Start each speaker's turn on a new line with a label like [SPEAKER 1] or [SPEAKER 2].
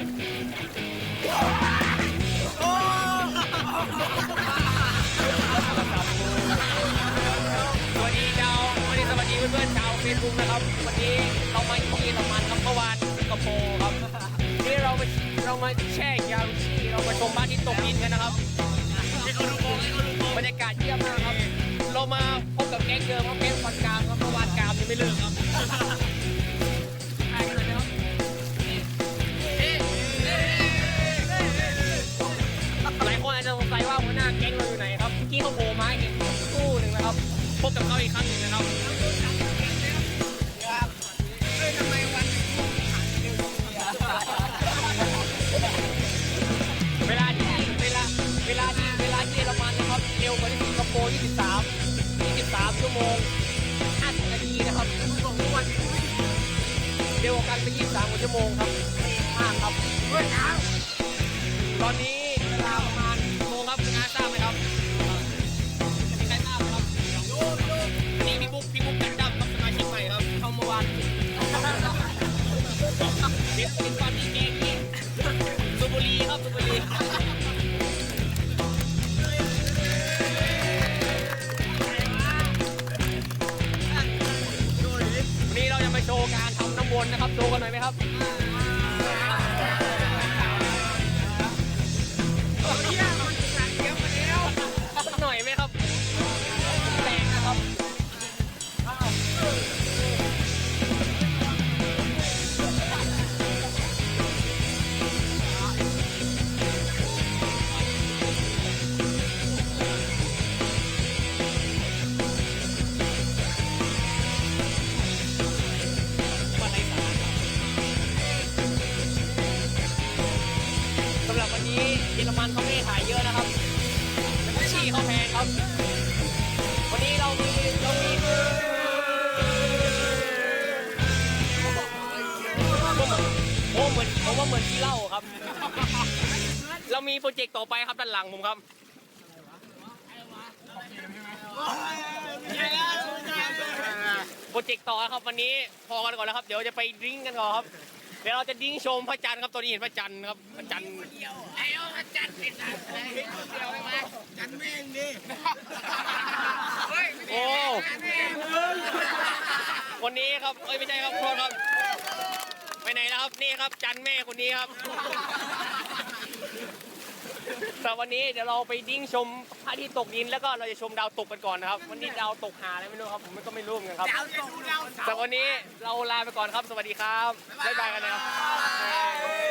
[SPEAKER 1] สวัสดีชาววันนี้สวัสดีเพื่อนๆชาวเฟซบุ๊กนะครับ วันนี้เรามาที่ตะมันครับเมื่อวานสิงคโปร์ครับวันนี่เรามาเรามาแช่ยารุชิเรามาชมบ้านที่ตกดินกันนะครับบรรยากาศเยี่ยมมากครับ คนอาจจะสงสัยว่าหัวหน้าแก๊งเราอยู่ไหนครับเมื่อกี้เขาโผล่มาให้เห็นตู้หนึ่งนะครับ พบกับเขาอีกครั้งหนึ่งนะครับเวลาที่เวลาเวลาที่เวลาที่เยอรมันนะครับเร็วกว่าที่สิงคโปร์23 23ชั่วโมง50นาทีนะครับของทุกวันเร็วกว่ากันไป23กว่าชั่วโมงครับมากครับเฮ้ยน้ตอนนี้เวลาประมาณ ซูบุลีครับซูบุลีวันนี้เราจะมาโชว์การทำน้ำวนนะครับ โชว์กันหน่อยไหมครับ ยอรมันเขาไม่ขายเยอะนะครับแต่ชีเขาแพงครับ วันนี้เรามีเรามีโอ้เหมือนผมว่าเหมือนที่เล่าครับ เรามีโปรเจกต์ต่อไปครับด้านหลังผมครับโปรเจกต์ต่อครับวันนี้พอกันก่อนแล้วครับ เดี๋ยวจะไปดริ้งกันก่อนครับ เดี๋ยวเราจะดิ้งชมพระจันทร์ครับตัวนี้เห็นพระจันทร์ครับพระจันทร์
[SPEAKER 2] ไอ้เอาอาจารย์เป็นอะไรเห็นคนเดียวไหมจันแม่งดิ
[SPEAKER 1] โอ้คนนี้ครับเอ้ยไม่ใช่ครับโทษครับ ไปไหนแล้วครับนี่ครับจันแม่คนนี้ครับ แต่วันนี้เดี๋ยวเราไปดิ้งชมพระอาที่ตกดินแล้วก็เราจะชมดาวตกกันก่อนนะครับ วันนี้ดาวตกหาอะไรไม่รู้ครับผมก็ไม่รู้เหมือนกันครับ
[SPEAKER 2] ดาวตกดาว
[SPEAKER 1] แต่วันนี้เราลาไปก่อนครับ สวัสดีครับบ๊ายบายกันนะครับ